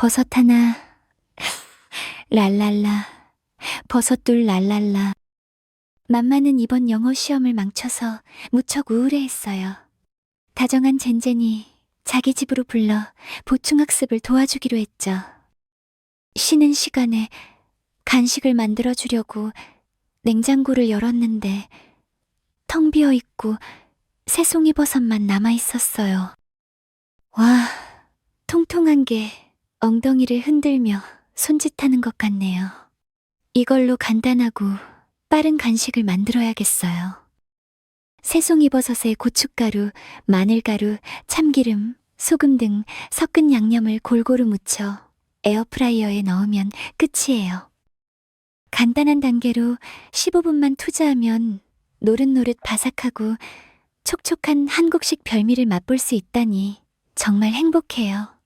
버섯 하나, 랄랄라. 버섯 둘 랄랄라. 맘마는 이번 영어 시험을 망쳐서 무척 우울해했어요. 다정한 젠젠이 자기 집으로 불러 보충학습을 도와주기로 했죠. 쉬는 시간에 간식을 만들어 주려고 냉장고를 열었는데 텅 비어 있고 새송이 버섯만 남아 있었어요. 와, 통통한 게 엉덩이를 흔들며 손짓하는 것 같네요. 이걸로 간단하고 빠른 간식을 만들어야겠어요. 새송이 버섯에 고춧가루, 마늘가루, 참기름, 소금 등 섞은 양념을 골고루 묻혀 에어프라이어에 넣으면 끝이에요. 간단한 단계로 15분만 투자하면 노릇노릇 바삭하고 촉촉한 한국식 별미를 맛볼 수 있다니 정말 행복해요.